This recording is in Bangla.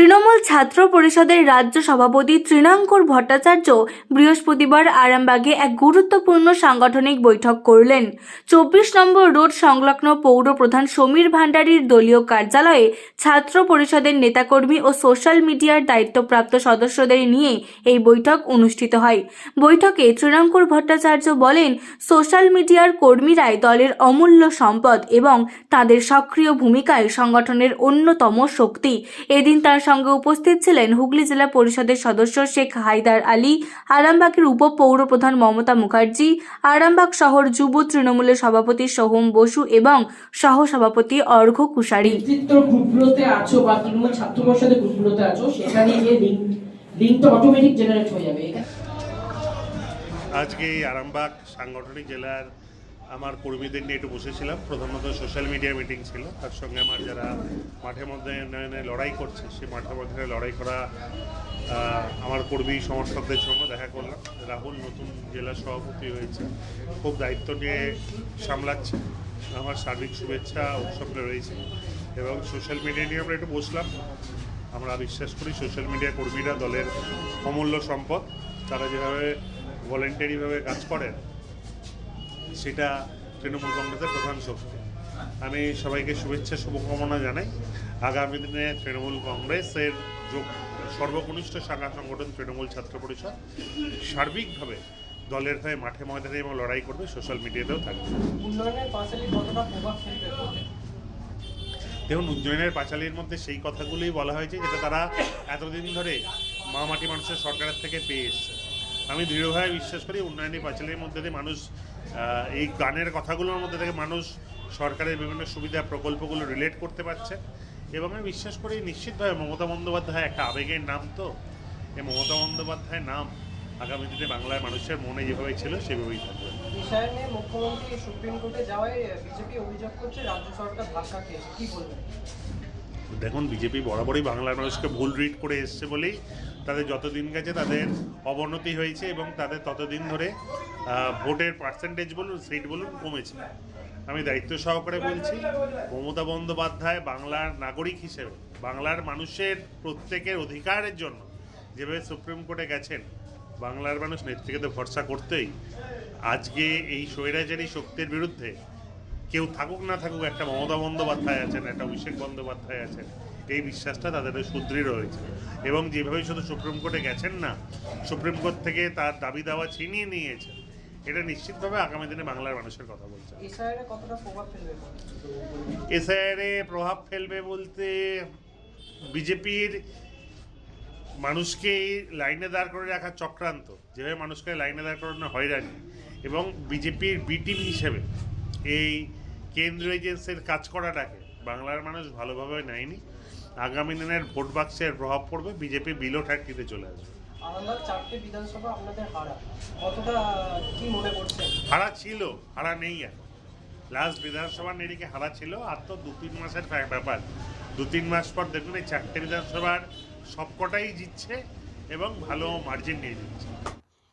তৃণমূল ছাত্র পরিষদের রাজ্য সভাপতি তৃণাঙ্কুর ভট্টাচার্য বৃহস্পতিবার আরামবাগে এক গুরুত্বপূর্ণ সাংগঠনিক বৈঠক করলেন। চব্বিশ নম্বর রোড সংলগ্ন পৌর প্রধান সমীর ভান্ডারীর দলীয় কার্যালয়ে ছাত্র পরিষদের নেতাকর্মী ও সোশ্যাল মিডিয়ার দায়িত্বপ্রাপ্ত সদস্যদের নিয়ে এই বৈঠক অনুষ্ঠিত হয়। বৈঠকে তৃণাঙ্কুর ভট্টাচার্য বলেন, সোশ্যাল মিডিয়ার কর্মীরাই দলের অমূল্য সম্পদ এবং তাদের সক্রিয় ভূমিকায় সংগঠনের অন্যতম শক্তি। এদিন তার সঙ্গে উপস্থিত ছিলেন হুগলি জেলা পরিষদের সদস্য শেখ হায়দার আলী আরামবাগের উপ পৌর প্রধান মমতা মুখার্জি আরামবাগ শহর যুব তৃণমূলের সভাপতি সোহম বসু এবং সহ সভাপতি অর্ঘ্য কুশারী গ্রুপগুলোতে আছো বা তৃণমূল ছাত্র পরিষদের গ্রুপগুলোতে আছো সেখানে গিয়ে লিঙ্ক লিঙ্কটা অটোমেটিক জেনারেট হয়ে যাবে। আজকে এই আরামবাগ সাংগঠনিক জেলার আমার কর্মীদের নিয়ে একটু বসেছিলাম। প্রধানত সোশ্যাল মিডিয়া মিটিং ছিল। তার সঙ্গে আমার যারা মাঠে মধ্যে উন্নয়নে লড়াই করছে, সেই মাঠে মধ্যে লড়াই করা আমার কর্মী সমর্থকদের সঙ্গে দেখা করলাম। রাহুল নতুন জেলা সভাপতি হয়েছে। খুব দায়িত্ব নিয়ে সামলাচ্ছে। আমার সার্বিক শুভেচ্ছা উৎসবটা রয়েছে। এবং সোশ্যাল মিডিয়া নিয়ে আমরা একটু বসলাম। আমরা বিশ্বাস করি সোশ্যাল মিডিয়া কর্মীরা দলের অমূল্য সম্পদ। তারা যেভাবে ভলেন্টারিভাবে কাজ করেন সেটা তৃণমূল কংগ্রেসের প্রধান শক্তি। আমি সবাইকে শুভেচ্ছা শুভকামনা জানাই। আগামী দিনে তৃণমূল কংগ্রেসের যোগ সর্বকনিষ্ঠ শাখা সংগঠন তৃণমূল ছাত্র পরিষদ সার্বিকভাবে দলের হয়ে মাঠে ময়দানে এবং লড়াই করবে সোশ্যাল মিডিয়াতেও থাকবে? দেখুন উজ্জয়নের পাঁচালির মধ্যে সেই কথাগুলোই বলা হয়েছে যেটা তারা এতদিন ধরে মা মাটি মানুষের সরকারের থেকে পেয়ে এসছে। আমি দৃঢ়ভাবে বিশ্বাস করি উন্নয়নী পাঁচালির মধ্যে দিয়ে মানুষ এই গানের কথাগুলোর মধ্যে থেকে মানুষ সরকারের বিভিন্ন সুবিধা প্রকল্পগুলো রিলেট করতে পারছে। এবং আমি বিশ্বাস করি নিশ্চিতভাবে মমতা বন্দ্যোপাধ্যায় একটা আবেগের নাম তো। এই মমতা বন্দ্যোপাধ্যায়ের নাম আগামী দিনে বাংলার মানুষের মনে যেভাবে ছিল সেভাবেই থাকবে। বিষয় নিয়ে মুখ্যমন্ত্রী সুপ্রিম কোর্টে যাওয়ায় বিজেপি অভিযোগ করছে রাজ্য সরকার ধাক্কা কি বলবেন? দেখুন বিজেপি বরাবরই বাংলার মানুষকে ভুল রিড করে এসছে বলেই তাদের যত দিন গেছে তাদের অবনতি হয়েছে এবং তাদের ততদিন ধরে ভোটের পার্সেন্টেজ বলুন সিট বলুন কমেছে। আমি দায়িত্ব সহকারে বলছি, মমতা বন্দ্যোপাধ্যায় বাংলার নাগরিক হিসেবে, বাংলার মানুষের প্রত্যেকের অধিকারের জন্য যেভাবে সুপ্রিম কোর্টে গেছেন, বাংলার মানুষ নেতৃত্বে ভরসা করতেই। আজকে এই স্বৈরাচারী শক্তির বিরুদ্ধে কেউ থাকুক না থাকুক, একটা মমতা বন্দ্যোপাধ্যায় আছেন, একটা অভিষেক বন্দ্যোপাধ্যায় আছেন এই বিশ্বাসটা তাদের সুদৃঢ় হয়েছে এবং যেভাবে শুধু সুপ্রিম কোর্টে গেছেন না সুপ্রিম কোর্ট থেকে তার দাবি দাওয়া ছিনিয়ে নিয়েছে এটা নিশ্চিতভাবে আগামী দিনে বাংলার মানুষের কথা বলছে। এসআইআর কতটা প্রভাব ফেলবে এসআইআরে প্রভাব ফেলবে বলতে বিজেপির মানুষকে এই লাইনে দাঁড় করে রাখার চক্রান্ত যেভাবে মানুষকে লাইনে দাঁড় করানো হয়রানি এবং বিজেপির বি টিম হিসেবে এই কেন্দ্রীয় এজেন্সির কাজ করাটাকে বাংলার মানুষ ভালোভাবে নেয়নি। আগামী দিনের ভোট বাক্সের প্রভাব পড়বে বিজেপি বিলো ঠাট্টিতে চলে আসবে। হারা। ছিল হারা নেই এখন। লাস্ট বিধানসভার নিরিখে হারা ছিল আর তো দু তিন মাসের ব্যাপ- ব্যাপার। দু তিন মাস পর দেখুন এই চারটে বিধানসভার সবকটাই জিতছে এবং ভালো মার্জিন নিয়ে জিতছে।